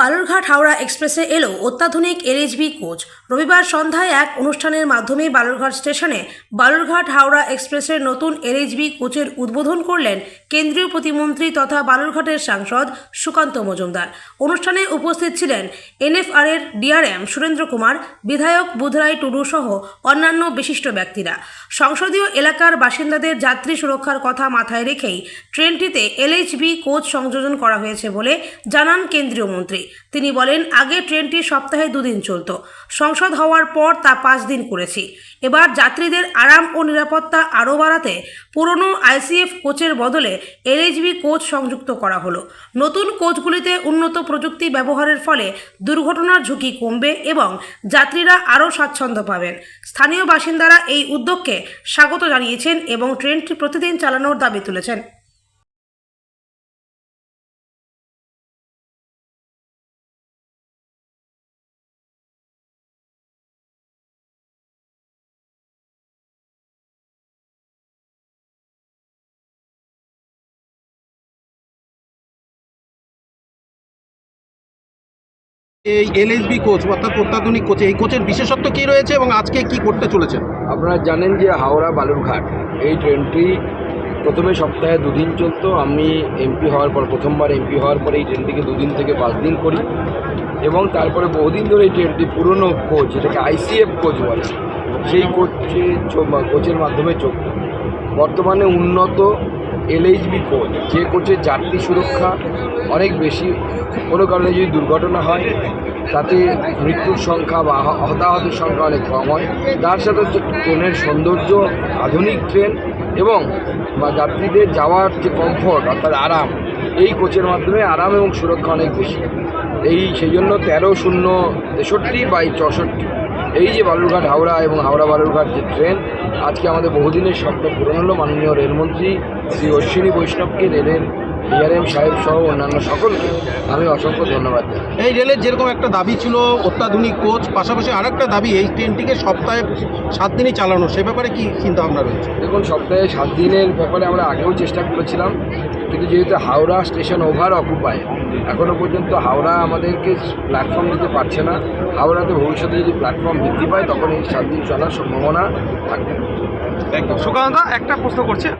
বালুরঘাট হাওড়া এক্সপ্রেসে এলো অত্যাধুনিক এলএইচবি কোচ। রবিবার সন্ধ্যায় এক অনুষ্ঠানের মাধ্যমে বালুরঘাট স্টেশনে বালুরঘাট হাওড়া এক্সপ্রেসের নতুন এলএইচবি কোচের উদ্বোধন করলেন কেন্দ্রীয় প্রতিমন্ত্রী তথা বালুরঘাটের সাংসদ সুকান্ত মজুমদার। অনুষ্ঠানে উপস্থিত ছিলেন এনএফআর এর ডিআরএম সুরেন্দ্র কুমার, বিধায়ক বুধরাই টুডু সহ অন্যান্য বিশিষ্ট ব্যক্তিরা। সংসদীয় এলাকার বাসিন্দাদের যাত্রী সুরক্ষার কথা মাথায় রেখেই ট্রেনটিতে এলএইচবি কোচ সংযোজন করা হয়েছে বলে জানান কেন্দ্রীয় মন্ত্রী। তিনি বলেন, আগে ট্রেনটি সপ্তাহে দুদিন চলত। সংসদ হওয়ার পর তা পাঁচ দিন করেছি। এবার যাত্রীদের আরাম ও নিরাপত্তা আরও বাড়াতে পুরনো আইসিএফ কোচের বদলে এলএইচবি কোচ সংযুক্ত করা হলো। নতুন কোচগুলিতে উন্নত প্রযুক্তি ব্যবহারের ফলে দুর্ঘটনার ঝুঁকি কমবে এবং যাত্রীরা আরও স্বাচ্ছন্দ্য পাবেন। স্থানীয় বাসিন্দারা এই উদ্যোগকে স্বাগত জানিয়েছেন এবং ট্রেনটি প্রতিদিন চালানোর দাবি তুলেছেন। এই এলএসবি কোচ অর্থাৎ অত্যাধুনিক কোচ এই কোচের বিশেষত্ব কি রয়েছে এবং আজকে কি করতে চলেছেন? আপনারা জানেন যে হাওড়া বালুরঘাট, এই ট্রেনটি প্রথমে সপ্তাহে দুদিন চলতো। আমি এমপি হওয়ার পর, প্রথমবার এমপি হওয়ার পর এই ট্রেনটিকে দুদিন থেকে পাঁচ দিন করি। এবং তারপরে বহুদিন ধরে এই ট্রেনটি পুরনো কোচ যেটাকে আইসিএফ কোচ বলে। সেই কোচে কোচের মাধ্যমে চলত। বর্তমানে উন্নত এলএইচবি কোচ, যে কোচের যাত্রী সুরক্ষা অনেক বেশি। কোনো কারণে যদি দুর্ঘটনা হয়, তাতে মৃত্যুর সংখ্যা বা হতাহতের সংখ্যা অনেক কম হয়। তার সাথে হচ্ছে ট্রেনের সৌন্দর্য, আধুনিক ট্রেন এবং বা যাত্রীদের যাওয়ার যে কমফোর্ট অর্থাৎ আরাম, এই কোচের মাধ্যমে আরাম এবং সুরক্ষা অনেক বেশি। এই সেই জন্য তেরো শূন্য তেষট্টি বাই চৌষট্টি। এই যে বালুরঘাট হাওড়া এবং হাওড়া বালুরঘাট যে ট্রেন আজকে আমাদের বহুদিনের স্বপ্ন পূরণ হলো। মাননীয় রেলমন্ত্রী শ্রী অশ্বিনী বৈষ্ণবকে রেলের ডিআরএম সাহেব সহ অন্যান্য সকলকে আমি অসংখ্য ধন্যবাদ এই রেলের যেরকম একটা দাবি ছিল অত্যাধুনিক কোচ পাশাপাশি আরেকটা দাবি এই ট্রেনটিকে সপ্তাহে সাত দিনই চালানো সে ব্যাপারে কি চিন্তা ভাবনা রয়েছে? দেখুন সপ্তাহে সাত দিনের ব্যাপারে আমরা আগেও চেষ্টা করেছিলাম। কিন্তু যেহেতু হাওড়া স্টেশন ওভার অকুপায় এখনও পর্যন্ত হাওড়া আমাদেরকে প্ল্যাটফর্ম দিতে পারছে না। হাওড়াতে ভবিষ্যতে যদি প্ল্যাটফর্ম বৃদ্ধি পায়, তখন এই সাত দিন চলার সম্ভাবনা থাকবে। সুকান্ত একটা প্রশ্ন করছে।